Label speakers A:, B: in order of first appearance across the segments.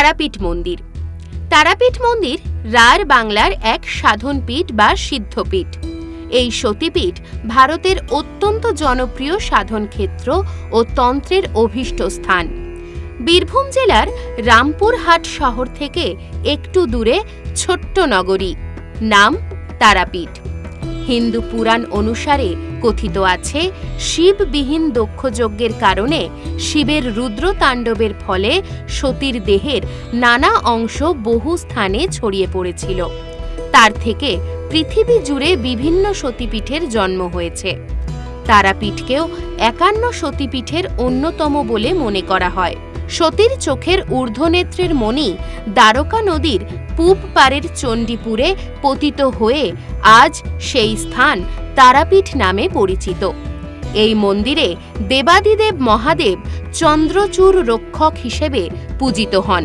A: তারাপীঠ মন্দির। তারাপীঠ মন্দির রার বাংলার এক সাধনপীঠ বা সিদ্ধপীঠ। এই সতীপীঠ ভারতের অত্যন্ত জনপ্রিয় সাধন ক্ষেত্র ও তন্ত্রের অভীষ্ট স্থান। বীরভূম জেলার রামপুরহাট শহর থেকে একটু দূরে ছোট্ট নগরী, নাম তারাপীঠ। হিন্দু পুরাণ অনুসারে কথিত আছে, শিববিহীন দক্ষযজ্ঞের কারণে শিবের রুদ্র তাণ্ডবের ফলে সতীর দেহের নানা অংশ বহু স্থানে ছড়িয়ে পড়েছিল। তার থেকে পৃথিবী জুড়ে বিভিন্ন সতীপীঠের জন্ম হয়েছে। তারাপীঠকেও একান্ন সতীপীঠের অন্যতম বলে মনে করা হয়। সতীর চোখের ঊর্ধ্বনেত্রের মণি দ্বারকা নদীর পূব পারের চণ্ডীপুরে পতিত হয়ে আজ সেই স্থান তারাপীঠ নামে পরিচিত। এই মন্দিরে দেবাদিদেব মহাদেব চন্দ্রচূড় রক্ষক হিসেবে পূজিত হন।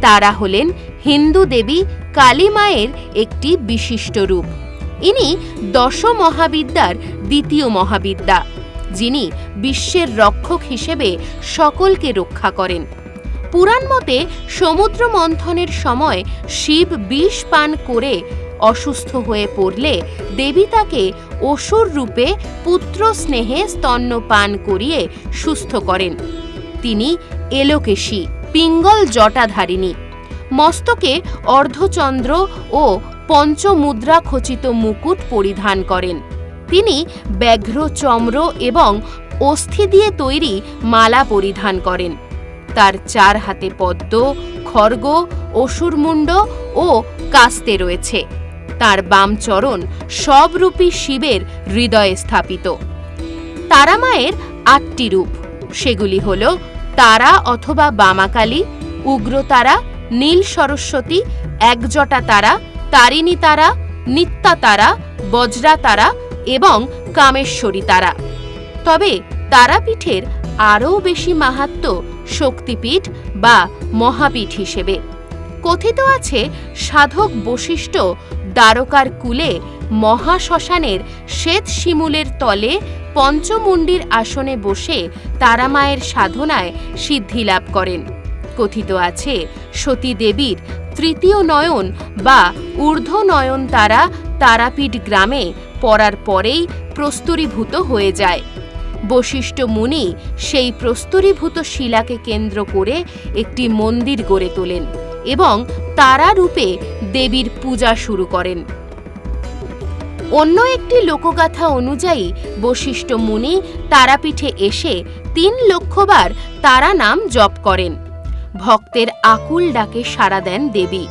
A: তারা হলেন হিন্দু দেবী কালী মায়ের একটি বিশিষ্ট রূপ। ইনি দশ মহাবিদ্যার দ্বিতীয় মহাবিদ্যা। যিনি বিশ্বের রক্ষক হিসেবে সকলকে রক্ষা করেন। পুরাণ মতে সমুদ্র মন্থনের সময় শিব বিষ পান করে অসুস্থ হয়ে পড়লে দেবী তাকে অসুর রূপে পুত্র স্নেহে স্তন্য পান করিয়ে সুস্থ করেন। তিনি এলোকেশী, পিঙ্গল জটাধারিণী। মস্তকে অর্ধচন্দ্র ও পঞ্চমুদ্রা খচিত মুকুট পরিধান করেন। তিনি ব্যাঘ্র, চম্র এবং অস্থি দিয়ে তৈরি মালা পরিধান করেন। তার চার হাতে পদ্ম, খর্গ অসুরমুণ্ড ও কাস্তে রয়েছে। তার বাম চরণ সবরূপী শিবের হৃদয়ে স্থাপিত। তারামায়ের আটটি রূপ। সেগুলি হল তারা অথবা বামাকালী, উগ্রতারা, নীল সরস্বতী, একজটা তারা, তারিণী তারা, নিত্যা তারা, বজ্রা তারা এবং কামেশ্বরী তারা। তবে তারাপীঠের আরও বেশি মাহাত্ম শক্তিপীঠ বা মহাপীঠ হিসেবে। কথিত আছে, সাধক বশিষ্ঠ দ্বারকার কুলে মহাশ্মশানের শ্বেত শিমুলের তলে পঞ্চমুণ্ডির আসনে বসে তারামায়ের সাধনায় সিদ্ধি লাভ করেন। কথিত আছে সতী দেবীর তৃতীয় নয়ন বা ঊর্ধ্ব নয়ন তারা তারাপীঠ গ্রামে পড়ার পরেই প্রস্তরীভূত হয়ে যায়। বশিষ্ঠ মুনি সেই প্রস্তরীভূত শিলাকে কেন্দ্র করে একটি মন্দির গড়ে তোলেন এবং তারা রূপে দেবীর পূজা শুরু করেন। অন্য একটি লোকগাথা অনুযায়ী বশিষ্ঠ মুনি তারাপীঠে এসে তিন লক্ষবার তারা নাম জপ করেন। ভক্তের আকুল ডাকে সাড়া দেন দেবী।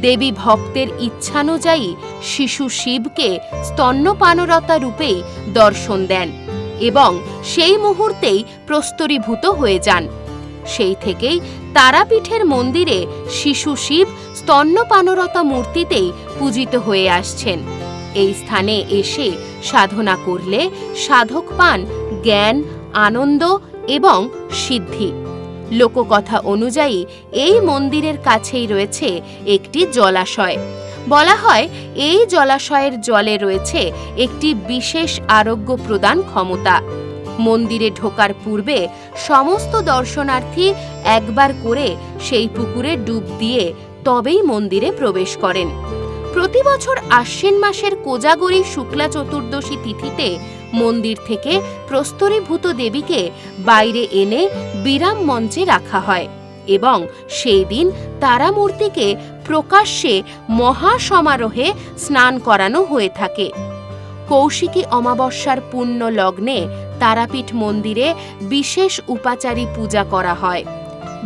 A: দেবী ভক্তের ইচ্ছানুযায়ী শিশু শিবকে স্তন্যপানরতা রূপেই দর্শন দেন এবং সেই মুহূর্তেই প্রস্তরীভূত হয়ে যান। সেই থেকেই তারাপীঠের মন্দিরে শিশু শিব স্তন্যপানরতা মূর্তিতেই পূজিত হয়ে আসছেন। এই স্থানে এসে সাধনা করলে সাধক পান জ্ঞান, আনন্দ এবং সিদ্ধি। লোককথা অনুযায়ী এই মন্দিরের কাছেই রয়েছে একটি জলাশয়। বলা হয়, এই জলাশয়ের জলে রয়েছে একটি বিশেষ আরোগ্য প্রদান ক্ষমতা। মন্দিরে ঢোকার পূর্বে সমস্ত দর্শনার্থী একবার করে সেই পুকুরে ডুব দিয়ে তবেই মন্দিরে প্রবেশ করেন। প্রতি বছর আশ্বিন মাসের কোজাগরী শুক্লা চতুর্দশী তিথিতে মন্দির থেকে প্রস্তরীভূত দেবীকে বাইরে এনে বিরাম মঞ্চে রাখা হয় এবং সেই দিন তারামূর্তিকে প্রকাশ্যে মহা সমারোহে স্নান করানো হয়ে থাকে। কৌশিকী অমাবস্যার পুণ্য লগ্নে তারাপীঠ মন্দিরে বিশেষ উপাচারী পূজা করা হয়।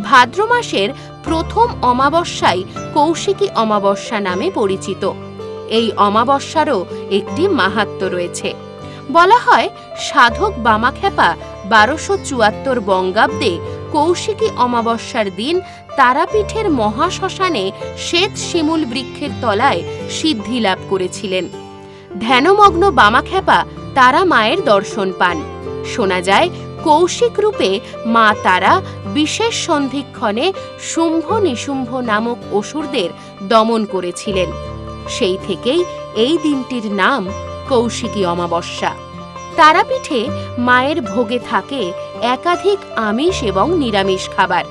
A: ভাদ্র মাসের প্রথম অমাবস্যাই কৌশিকী অমাবস্যা নামে পরিচিত। এই অমাবস্যারও একটি মাহাত্ম রয়েছে। বলা হয়, সাধক বামাখ্যাপা বারোশো চুয়াত্তর বঙ্গাব্দে কৌশিকী অমাবস্যার দিন তারাপীঠের মহাশ্মশানে শ্বেত শিমুল বৃক্ষের তলায় সিদ্ধি লাভ করেছিলেন। ধ্যানমগ্ন বামাখ্যাপা তারা মায়ের দর্শন পান। শোনা যায়, কৌশিক রূপে মা তারা বিশেষ সন্ধিক্ষণে শুম্ভ নিশুম্ভ নামক অসুরদের দমন করেছিলেন। সেই থেকেই এই দিনটির নাম কৌশিকী অমাবস্যা। তারাপীঠে মায়ের ভোগে থাকে একাধিক আমিষ এবং নিরামিষ খাবার।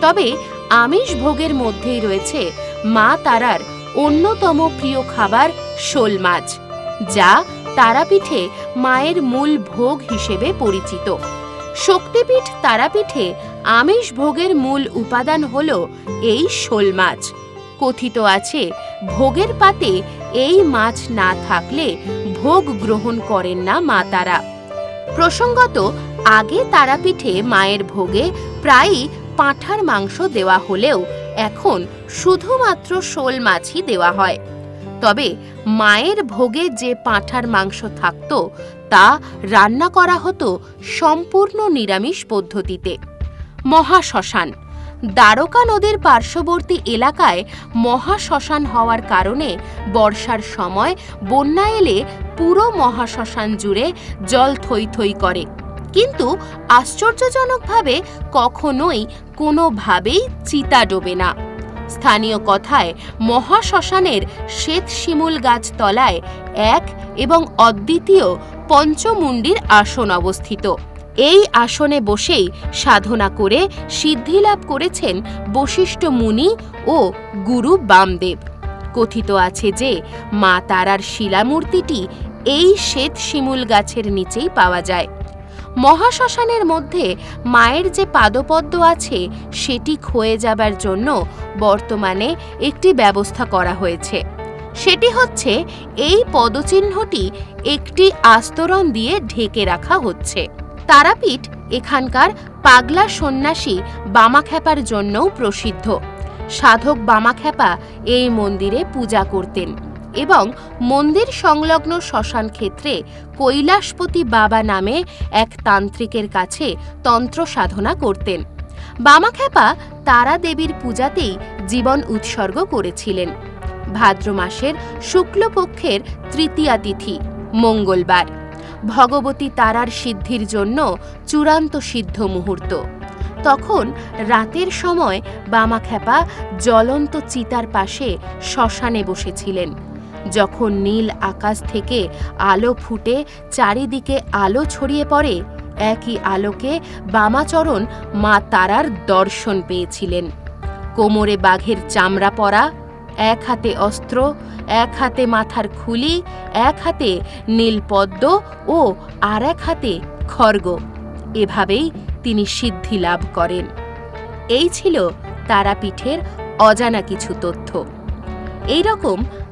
A: তবে আমিষ ভোগের মধ্যেই রয়েছে মা তারার অন্যতম প্রিয় খাবার শোল মাছ, যা তারাপীঠে মায়ের মূল ভোগ হিসেবে পরিচিত। শক্তিপীঠ তারাপীঠে আমিষ ভোগের মূল উপাদান হল এই শোল মাছ। কথিত আছে, ভোগের পাতে এই মাছ না থাকলে ভোগ গ্রহণ করেন না মা তারা। প্রসঙ্গত, আগে তারাপীঠে মায়ের ভোগে প্রায়ই পাঁঠার মাংস দেওয়া হলেও এখন শুধুমাত্র শোল মাছই দেওয়া হয়। তবে মায়ের ভোগে যে পাঁঠার মাংস থাকত, তা রান্না করা হতো সম্পূর্ণ নিরামিষ পদ্ধতিতে। মহাশ্মশান, দ্বারকা নদীর পার্শ্ববর্তী এলাকায় মহাশ্মশান হওয়ার কারণে বর্ষার সময় বন্যা এলে পুরো মহাশ্মশান জুড়ে জল থই থই করে। কিন্তু আশ্চর্যজনকভাবে কখনোই কোনোভাবেই চিতা ডোবে না। স্থানীয় কথায় মহাশ্মশানের শ্বেত শিমুল গাছ তলায় এক এবং অদ্বিতীয় পঞ্চমুণ্ডির আসন অবস্থিত। এই আসনে বসেই সাধনা করে সিদ্ধিলাভ করেছেন বশিষ্ঠ মুনি ও গুরু বামদেব। কথিত আছে যে মা তারার শিলামূর্তিটি এই শ্বেত শিমুল গাছের নিচেই পাওয়া যায়। মহাশ্মশানের মধ্যে মায়ের যে পাদপদ্ম আছে, সেটি ক্ষয়ে যাবার জন্য বর্তমানে একটি ব্যবস্থা করা হয়েছে। সেটি হচ্ছে, এই পদচিহ্নটি একটি আস্তরণ দিয়ে ঢেকে রাখা হচ্ছে। তারাপীঠ এখানকার পাগলা সন্ন্যাসী বামাখ্যাপার জন্যও প্রসিদ্ধ। সাধক বামাখ্যাপা এই মন্দিরে পূজা করতেন। এবং মন্দির সংলগ্ন শ্মশান ক্ষেত্রে কৈলাসপতি বাবা নামে এক তান্ত্রিকের কাছে তন্ত্র সাধনা করতেন। বামাখ্যাপা তারা দেবীর পূজাতেই জীবন উৎসর্গ করেছিলেন। ভাদ্র মাসের শুক্লপক্ষের তৃতীয়া তিথি, মঙ্গলবার। ভগবতী তারার সিদ্ধির জন্য চূড়ান্ত সিদ্ধ মুহূর্ত। তখন রাতের সময় বামাখ্যাপা জ্বলন্ত চিতার পাশে শ্মশানে বসেছিলেন। যখন নীল আকাশ থেকে আলো ফুটে চারিদিকে আলো ছড়িয়ে পড়ে, একই আলোকে বামাচরণ মা তারার দর্শন পেয়েছিলেন। কোমরে বাঘের চামড়া পরা, এক হাতে অস্ত্র, এক হাতে মাথার খুলি, এক হাতে নীলপদ্ম ও আর এক হাতে খর্গ এভাবেই তিনি সিদ্ধি লাভ করেন। এই ছিল তারাপীঠের অজানা কিছু তথ্য। এই রকম